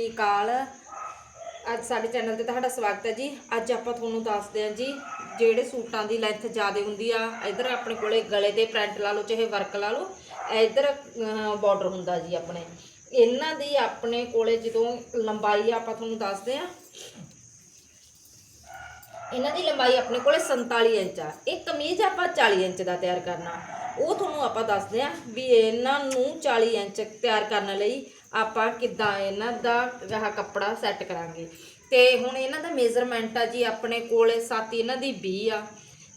ਸ੍ਰੀ ਅਕਾਲ। ਅੱਜ ਸਾਡੇ ਚੈਨਲ ਤੇ ਤੁਹਾਡਾ ਸਵਾਗਤ ਹੈ ਜੀ। ਅੱਜ ਆਪਾਂ ਤੁਹਾਨੂੰ ਦੱਸਦੇ ਹਾਂ ਜੀ, ਜਿਹੜੇ ਸੂਟਾਂ ਦੀ ਲੈਂਥ ਜ਼ਿਆਦਾ ਹੁੰਦੀ ਆ, ਇਧਰ ਆਪਣੇ ਕੋਲੇ ਗਲੇ ਤੇ ਪ੍ਰਿੰਟ ਲਾ ਲਓ, ਚਾਹੇ ਵਰਕ ਲਾ ਲਓ, ਇਧਰ ਬਾਰਡਰ ਹੁੰਦਾ ਜੀ ਆਪਣੇ। ਇਹਨਾਂ ਦੀ ਆਪਣੇ ਕੋਲੇ ਜਦੋਂ ਲੰਬਾਈ ਆ ਆਪਾਂ ਤੁਹਾਨੂੰ ਦੱਸਦੇ ਆ ਇਹਨਾਂ ਦੀ ਲੰਬਾਈ ਆਪਣੇ ਕੋਲੇ 47 ਇੰਚ ਆ। ਇਹ ਕਮੀਜ਼ ਆਪਾਂ 40 ਇੰਚ ਦਾ ਤਿਆਰ ਕਰਨਾ। ਉਹ ਤੁਹਾਨੂੰ ਆਪਾਂ ਦੱਸਦੇ ਆ ਵੀ ਇਹਨਾਂ ਨੂੰ 40 ਇੰਚ ਤਿਆਰ ਕਰਨ ਲਈ ਆਪਾਂ ਕਿੱਦਾਂ ਇਹਨਾਂ ਦਾ ਆਹ ਕੱਪੜਾ ਸੈੱਟ ਕਰਾਂਗੇ। ਤੇ ਹੁਣ ਇਹਨਾਂ ਦਾ ਮੇਜ਼ਰਮੈਂਟ ਆ ਜੀ ਆਪਣੇ ਕੋਲੇ ਸਾਥੀ ਇਹਨਾਂ ਦੀ 20 ਆ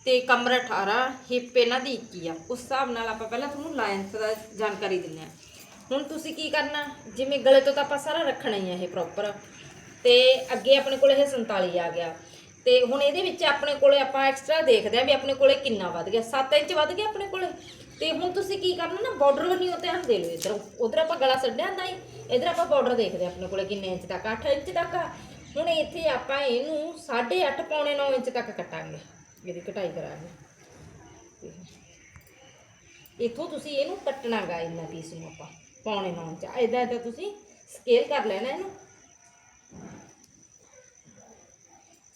ਤੇ ਕਮਰ 18 ਹਿੱਪ ਇਹਨਾਂ ਦੀ 21 ਆ। ਉਸ ਹਿਸਾਬ ਨਾਲ ਆਪਾਂ ਪਹਿਲਾਂ ਤੁਹਾਨੂੰ ਲੈਂਥ ਦਾ ਜਾਣਕਾਰੀ ਦਿੰਦੇ ਆ ਹੁਣ ਤੁਸੀਂ ਕੀ ਕਰਨਾ, ਜਿਵੇਂ ਗਲੇ ਤੋਂ ਤਾਂ ਆਪਾਂ ਸਾਰਾ ਰੱਖਣਾ ਹੀ ਆ ਇਹ ਪ੍ਰੋਪਰ ਤੇ ਅੱਗੇ ਆਪਣੇ ਕੋਲ ਇਹ 47 ਆ ਗਿਆ। ਤੇ ਹੁਣ ਇਹਦੇ ਵਿੱਚ ਆਪਣੇ ਕੋਲੇ ਆਪਾਂ ਐਕਸਟਰਾ ਦੇਖਦੇ ਆ ਵੀ ਆਪਣੇ ਕੋਲੇ ਕਿੰਨਾ ਵੱਧ ਗਿਆ। 7 ਇੰਚ ਵੱਧ ਗਿਆ ਆਪਣੇ ਕੋਲੇ? ਤੇ ਹੁਣ ਤੁਸੀਂ ਕੀ ਕਰਨਾ ਨਾ ਬਾਰਡਰ ਵੱਲ ਨਹੀਂ ਧਿਆਨ ਦੇ ਲਓ ਇਧਰ। ਉਧਰ ਆਪਾਂ ਗਲਾ ਛੱਡਿਆ ਹੁੰਦਾ ਹੀ ਇਧਰ ਆਪਾਂ ਬਾਰਡਰ ਦੇਖਦੇ ਆ ਆਪਣੇ ਕੋਲੇ ਕਿੰਨੇ ਇੰਚ ਤੱਕ 8 ਇੰਚ ਤੱਕ ਹੁਣ ਇੱਥੇ ਆਪਾਂ ਇਹਨੂੰ 8.5 ਪੌਣੇ 9 ਇੰਚ ਤੱਕ ਕੱਟਾਂਗੇ, ਇਹਦੀ ਕਟਾਈ ਕਰਾਂਗੇ। ਇੱਥੋਂ ਤੁਸੀਂ ਇਹਨੂੰ ਕੱਟਣਾਗਾ, ਇੰਨਾ ਪੀਸ ਨੂੰ ਆਪਾਂ, ਪੌਣੇ 9 ਇੰਚ। ਇਦਾਂ ਇਦਾਂ ਤੁਸੀਂ ਸਕੇਲ ਕਰ ਲੈਣਾ ਇਹਨੂੰ।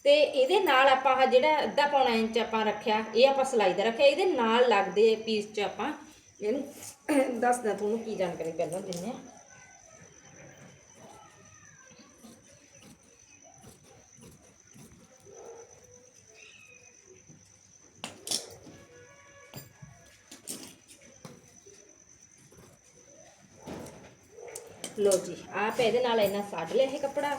ਤੇ ਇਹਦੇ ਨਾਲ ਆਪਾਂ ਆਹ ਜਿਹੜਾ ਅੱਧਾ ਪੌਣਾ ਇੰਚ ਆਪਾਂ ਰੱਖਿਆ, ਇਹ ਆਪਾਂ ਸਲਾਈ ਦਾ ਰੱਖਿਆ, ਇਹਦੇ ਨਾਲ ਲੱਗਦੇ ਪੀਸ 'ਚ ਆਪਾਂ ਇਹਨੂੰ ਦੱਸਦਾ ਤੁਹਾਨੂੰ ਕੀ ਜਾਣਕਾਰੀ ਪਹਿਲਾਂ ਦਿੰਨੇ ਆ ਲੋ ਜੀ, ਆਪ ਇਹਦੇ ਨਾਲ ਇਹਨਾਂ ਸਾੜ ਲਿਆ ਇਹ ਕੱਪੜਾ।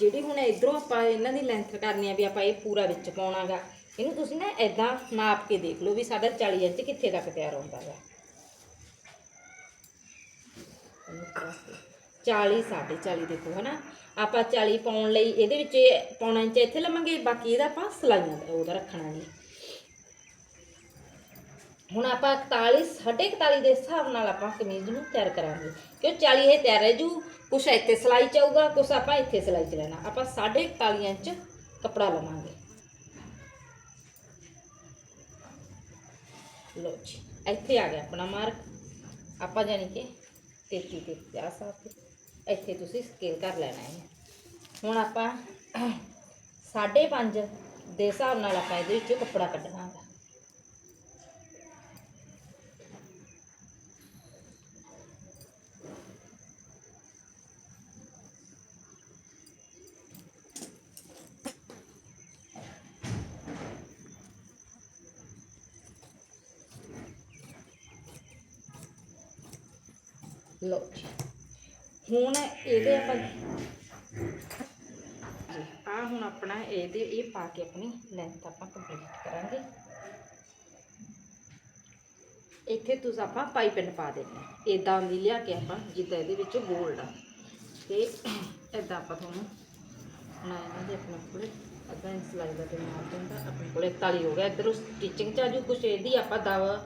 ਜਿਹੜੀ ਹੁਣ ਇਧਰੋਂ ਆਪਾਂ ਇਹਨਾਂ ਦੀ ਲੈਂਥ ਕਰਨੀ ਆ ਵੀ ਆਪਾਂ ਇਹ ਪੂਰਾ ਵਿੱਚ ਪਾਉਣਾਗਾ, ਇਹਨੂੰ ਤੁਸੀਂ ਨਾ ਐਦਾਂ ਨਾਪ ਕੇ ਦੇਖ ਲਓ ਵੀ ਸਾਡਾ 40 ਇੰਚ ਕਿੱਥੇ ਤੱਕ ਤਿਆਰ ਹੁੰਦਾ ਹੈ 40 40 ਦੇਖੋ ਹਨਾ। ਆਪਾਂ 40 ਪਾਉਣ ਲਈ ਇਹਦੇ ਵਿੱਚ ਇਹ ਪੌਣਾ ਇੰਚ ਇੱਥੇ ਲਵਾਂਗੇ, ਬਾਕੀ ਇਹਦਾ ਆਪਾਂ ਸਲਾਈਆਂ ਦਾ ਉਹਦਾ ਰੱਖਣਾ ਜੀ ਹੁਣ ਆਪਾਂ 41 41 ਦੇ ਹਿਸਾਬ ਨਾਲ ਆਪਾਂ ਕਮੀਜ਼ ਨੂੰ ਤਿਆਰ ਕਰਾਂਗੇ। ਕਿਉਂ 40 ਇਹ ਤਿਆਰ ਹੈ ਜੂ? ਕੁਛ ਇੱਥੇ ਸਲਾਈ ਚ ਆਊਗਾ ਕੁਛ ਆਪਾਂ ਇੱਥੇ ਸਲਾਈ ਚ ਲੈਣਾ। ਆਪਾਂ 41 ਇੰਚ ਕੱਪੜਾ ਲਵਾਂਗੇ। ਲੋ ਜੀ, ਇੱਥੇ ਆ ਗਿਆ ਆਪਣਾ ਮਾਰਕ। ਆਪਾਂ ਜਾਨੀ ਕਿ 33 ਤੇ 50 ਸਾਥ ਇੱਥੇ ਤੁਸੀਂ ਸਕੇਲ ਕਰ ਲੈਣਾ ਹੈ। ਹੁਣ ਆਪਾਂ 5.5 ਦੇ ਹਿਸਾਬ ਨਾਲ ਆਪਾਂ ਇਹਦੇ ਵਿੱਚੋਂ ਕੱਪੜਾ ਕੱਢਣਾ ਹੈ। ਲੋ ਜੀ। ਹੁਣ ਇਹਦੇ ਆਪਾਂ ਆ ਹੁਣ ਆਪਣਾ ਇਹਦੇ, ਇਹ ਪਾ ਕੇ ਆਪਣੀ ਲੈਂਥ ਆਪਾਂ ਕੰਪਲੀਟ ਕਰਾਂਗੇ। ਇੱਥੇ ਤੁਸੀਂ ਆਪਾਂ ਪਾਈਪਿੰਗ ਪਾ ਦੇਣੀ ਇਦਾਂ ਦੀ ਲਿਆ ਕੇ ਆਪਾਂ ਜਿੱਦਾਂ ਇਹਦੇ ਵਿੱਚ ਗੋਲਡ ਆ। ਤੇ ਇਦਾਂ ਆਪਾਂ ਤੁਹਾਨੂੰ ਨਾ ਇਹਨਾਂ ਦੇ ਆਪਣੇ ਕੋਲੇ ਅੱਧਾ ਇੰਚ ਸਲਾਈ ਦਾ ਤੇ ਮਾਰ ਦਿੰਦਾ ਆਪਣੇ ਕੋਲੇ 41 ਹੋ ਗਿਆ। ਇਧਰੋਂ ਸਟਿਚਿੰਗ ਚ ਆਜੂ ਕੁਛ ਇਹਦੀ ਆਪਾਂ ਦਵਾ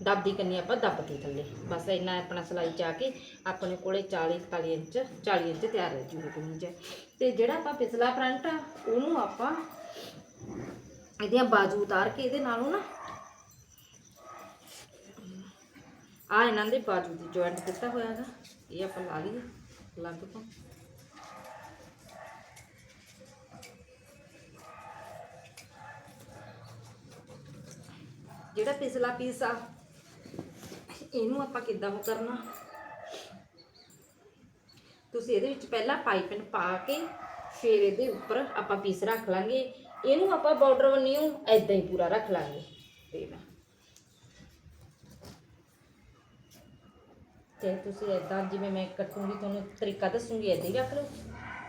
ਦੱਬਦੀ ਕੰਨੀ ਆਪਾਂ, ਦੱਬ ਕੇ ਥੱਲੇ। ਬਸ ਇੰਨਾ ਆਪਣਾ ਸਲਾਈ ਚ ਕੇ ਆਪਣੇ ਕੋਲੇ 40 41 ਇੰਚ 40 ਇੰਚ ਤਿਆਰ ਹੋ ਜੂਗੀ ਕਮੀਜ਼ ਤੇ ਜਿਹੜਾ ਆਪਾਂ ਪਿਛਲਾ ਫਰੰਟ ਆ, ਉਹਨੂੰ ਆਪਾਂ ਇਹਦੀਆਂ ਬਾਜੂ ਉਤਾਰ ਕੇ ਇਹਦੇ ਨਾਲੋਂ ਨਾ ਆ ਇਹਨਾਂ ਦੇ ਬਾਜੂ ਦੀ ਜੁਆਇੰਟ ਦਿੱਤਾ ਹੋਇਆ ਹੈਗਾ, ਇਹ ਆਪਾਂ ਲਾ ਲਈਏ, ਅਲੱਗ ਤੋਂ। ਜਿਹੜਾ ਪਿਛਲਾ ਪੀਸ ਆ ਇਹਨੂੰ ਆਪਾਂ ਕਿੱਦਾਂ ਉਹ ਕਰਨਾ? ਤੁਸੀਂ ਇਹਦੇ ਵਿੱਚ ਪਹਿਲਾਂ ਪਾਈਪਿੰਗ ਪਾ ਕੇ ਫਿਰ ਇਹਦੇ ਉੱਪਰ ਆਪਾਂ ਪੀਸ ਰੱਖ ਲਾਂਗੇ। ਇਹਨੂੰ ਆਪਾਂ ਬਾਰਡਰ ਵੰਨਿਓ ਐਦਾਂ ਹੀ ਪੂਰਾ ਰੱਖ ਲਾਂਗੇ। ਤੇ ਨਾ ਚਾਹੇ ਤੁਸੀਂ ਐਦਾਂ ਜਿਵੇਂ ਮੈਂ ਕੱਟੂੰਗੀ, ਤੁਹਾਨੂੰ ਤਰੀਕਾ ਦੱਸੂੰਗੀ ਐਦਾਂ ਹੀ ਰੱਖ ਲਓ।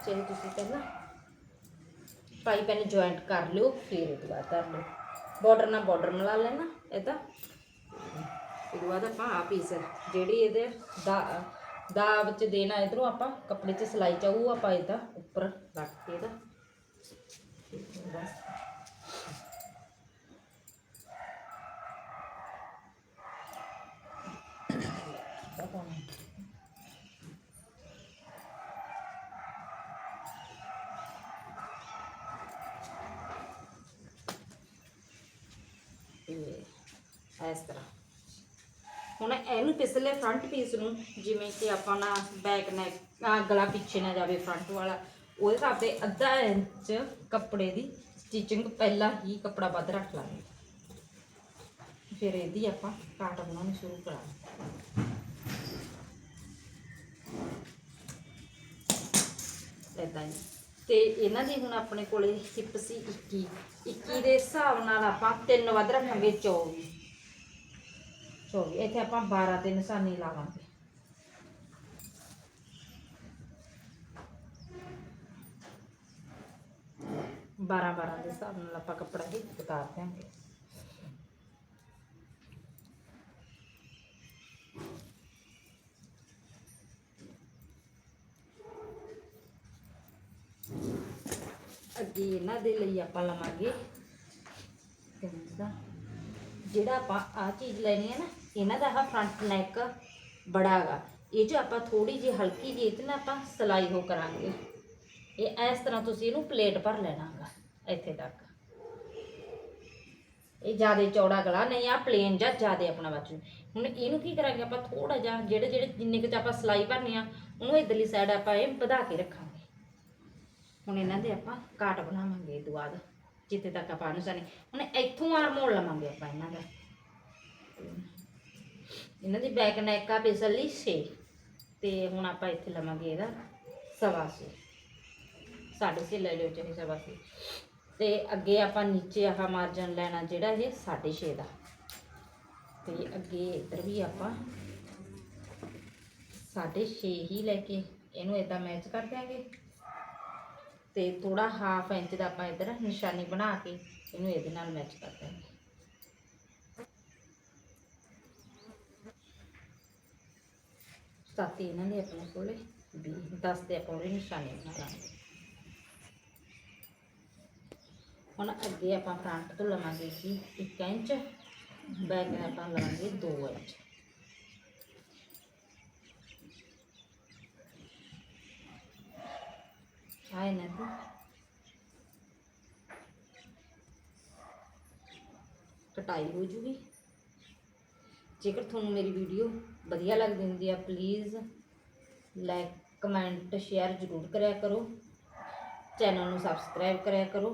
ਚਾਹੇ ਤੁਸੀਂ ਪਹਿਲਾਂ ਪਾਈਪਿੰਗ ਜੁਆਇੰਟ ਕਰ ਲਿਓ, ਫਿਰ ਇਹ ਤੋਂ ਬਾਅਦ ਕਰ ਲਓ। ਬਾਰਡਰ ਨਾਲ ਬਾਰਡਰ ਮਿਲਾ ਲੈਣਾ ਇਹਦਾ ਇਹਦੇ ਬਾਅਦ ਆਪਾਂ ਆ ਪੀਸ ਜਿਹੜੀ ਇਹਦੇ ਦਾ ਦਾ ਵਿੱਚ ਦੇਣਾ ਇਧਰੋਂ ਆਪਾਂ ਕੱਪੜੇ 'ਚ ਸਲਾਈ ਚਾਹੂ ਆਪਾਂ ਇਹਦਾ ਉੱਪਰ ਰੱਖ ਕੇ ਇਹਦਾ ਇਸ ਤਰ੍ਹਾਂ। ਹੁਣ ਇਹਨੂੰ ਪਿਛਲੇ ਫਰੰਟ ਪੀਸ ਨੂੰ, ਜਿਵੇਂ ਕਿ ਆਪਾਂ ਨਾ ਬੈਕ ਨੈਕ ਆ ਗਲਾ ਪਿੱਛੇ ਨਾ ਜਾਵੇ ਫਰੰਟ ਵਾਲਾ, ਉਹਦੇ ਹਿਸਾਬ ਤੇ ਅੱਧਾ ਇੰਚ ਕੱਪੜੇ ਦੀ ਸਟਿਚਿੰਗ ਪਹਿਲਾਂ ਹੀ ਕੱਪੜਾ ਵੱਧ ਰੱਖ ਲਾਂਗੇ। ਫਿਰ ਇਹਦੀ ਆਪਾਂ ਕਾਟ ਬਣਾਉਣੀ ਸ਼ੁਰੂ ਕਰਾਂਗੇ। ਇਦਾਂ ਹੀ। ਤੇ ਇਹਨਾਂ ਦੀ ਹੁਣ ਆਪਣੇ ਕੋਲੇ ਹਿੱਪ ਸੀ 21 21 ਦੇ ਹਿਸਾਬ ਨਾਲ ਆਪਾਂ ਤਿੰਨ ਵੱਧ ਰੱਖਾਂਗੇ 24 24 ਇੱਥੇ ਆਪਾਂ 12 ਦੇ ਨਿਸ਼ਾਨੀ ਲਾਵਾਂਗੇ ਬਾਰਾਂ ਬਾਰਾਂ ਦੇ ਹਿਸਾਬ ਨਾਲ ਆਪਾਂ ਕੱਪੜਾ ਹੀ ਉਤਾਰ ਦਿਆਂਗੇ। ਅੱਗੇ ਇਹਨਾਂ ਦੇ ਲਈ ਆਪਾਂ ਲਵਾਂਗੇ। ਜਿਹੜਾ ਆਪਾਂ ਆ ਚੀਜ਼ ਲੈਣੀ ਹੈ ਨਾ ਇਹਨਾਂ ਦਾ ਆਹ ਫਰੰਟ ਨੈਕ ਬੜਾ ਗਾ। ਇਹ ਜੋ ਆਪਾਂ ਥੋੜੀ ਜਿਹੀ ਹਲਕੀ ਜਿਹੀ ਤੇ ਆਪਾਂ ਸਲਾਈ ਹੋ ਕਰਾਂਗੇ। ਇਹ ਇਸ ਤਰ੍ਹਾਂ ਤੁਸੀਂ ਇਹਨੂੰ ਪਲੇਟ ਭਰ ਲੈਣਾ ਗਾ, ਇੱਥੇ ਤੱਕ। ਇਹ ਜ਼ਿਆਦਾ ਚੌੜਾ ਗਲਾ ਨਹੀਂ ਆ ਪਲੇਨ ਜਾਂ ਜ਼ਿਆਦਾ ਆਪਣਾ ਬਚ ਹੁਣ ਇਹਨੂੰ ਕੀ ਕਰਾਂਗੇ ਆਪਾਂ ਥੋੜਾ ਜਿਹਾ, ਜਿਹੜੇ ਜਿਹੜੇ ਜਿੰਨੇ ਕੁ ਆਪਾਂ ਸਲਾਈ ਭਰਨੇ ਆ, ਉਹਨੂੰ ਇਧਰਲੀ ਸਾਈਡ ਆਪਾਂ ਇਹ ਵਧਾ ਕੇ ਰੱਖਾਂਗੇ। ਹੁਣ ਇਹਨਾਂ ਦੇ ਆਪਾਂ ਕਾਟ ਬਣਾਵਾਂਗੇ ਇਹ ਤੋਂ ਜਿੱਥੇ ਤੱਕ ਆਪਾਂ ਨੂੰ ਸਾਨੇ ਹੁਣ ਇੱਥੋਂ ਆਰ ਮੋੜ ਲਵਾਂਗੇ ਆਪਾਂ ਇਹਨਾਂ ਦਾ। ਇਹਨਾਂ ਦੀ ਬੈਕ ਨੈਕ ਆ ਬੇਸਲੀ 6 ਤੇ ਹੁਣ ਆਪਾਂ ਇੱਥੇ ਲਵਾਂਗੇ ਇਹਦਾ ਸਵਾ ਛੇ ਸਾਢੇ ਛੇ ਲੈ ਲਿਓ ਚਾਹੇ ਸਵਾ ਛੇ ਤੇ ਅੱਗੇ ਆਪਾਂ ਨੀਚੇ ਆਹ ਮਾਰਜਨ ਲੈਣਾ ਜਿਹੜਾ ਇਹ ਸਾਢੇ ਛੇ ਦਾ। ਤੇ ਅੱਗੇ ਇੱਧਰ ਵੀ ਆਪਾਂ ਸਾਢੇ ਛੇ ਹੀ ਲੈ ਕੇ ਇਹਨੂੰ ਇਦਾਂ ਮੈਚ ਕਰ ਦਿਆਂਗੇ। ਤੇ ਥੋੜਾ ਹਾਫ ਇੰਚ ਦਾ ਆਪਾਂ ਇੱਧਰ ਨਿਸ਼ਾਨੀ ਬਣਾ ਕੇ ਇਹਨੂੰ ਇਹਦੇ ਨਾਲ ਮੈਚ ਕਰ ਦਿਆਂਗੇ। ਸੱਤ ਇਹਨਾਂ ਦੇ ਆਪਣੇ ਕੋਲੇ 20 10 ਦੇ ਆਪਾਂ ਉਹਦੀ ਨਿਸ਼ਾਨੀ ਹੁਣ ਅੱਗੇ ਆਪਾਂ ਫਰੰਟ ਤੋਂ ਲਵਾਂਗੇ ਜੀ 1 ਇੰਚ ਬੈਕ ਆਪਾਂ ਲਵਾਂਗੇ 2 ਇੰਚ। ਆ ਇਹਨਾਂ ਦੀ। ਕਟਾਈ ਹੋ ਜੂਗੀ। ਜੇਕਰ ਤੁਹਾਨੂੰ ਮੇਰੀ ਵੀਡੀਓ ਵਧੀਆ ਲੱਗਦੀ ਹੁੰਦੀ ਆ ਪਲੀਜ਼ ਲਾਈਕ ਕਮੈਂਟ ਸ਼ੇਅਰ ਜ਼ਰੂਰ ਕਰਿਆ ਕਰੋ। ਚੈਨਲ ਨੂੰ ਸਬਸਕ੍ਰਾਈਬ ਕਰਿਆ ਕਰੋ।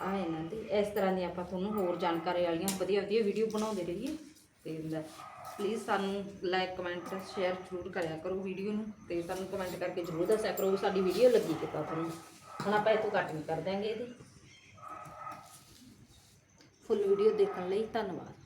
ਆ ਇਹਨਾਂ ਦੀ, ਇਸ ਤਰ੍ਹਾਂ ਦੀ ਆਪਾਂ ਤੁਹਾਨੂੰ ਹੋਰ ਜਾਣਕਾਰੀ ਵਾਲੀਆਂ ਵਧੀਆ ਵਧੀਆ ਵੀਡੀਓ ਬਣਾਉਂਦੇ ਰਹੀਏ। ਤੇ ਪਲੀਜ਼ ਸਾਨੂੰ ਲਾਈਕ ਕਮੈਂਟ ਸ਼ੇਅਰ ਜ਼ਰੂਰ ਕਰਿਆ ਕਰੋ ਵੀਡੀਓ ਨੂੰ। ਤੇ ਸਾਨੂੰ ਕਮੈਂਟ ਕਰਕੇ ਜ਼ਰੂਰ ਦੱਸਿਆ ਕਰੋ ਵੀ ਸਾਡੀ ਵੀਡੀਓ ਲੱਗੀ ਕਿਤਾ ਤੁਹਾਨੂੰ। ਹੁਣ ਆਪਾਂ ਇਹ ਤੋਂ ਕੱਟ ਨਹੀਂ ਕਰ ਦਾਂਗੇ ਇਹਦੀ। ਫੁੱਲ ਵੀਡੀਓ ਦੇਖਣ ਲਈ ਧੰਨਵਾਦ।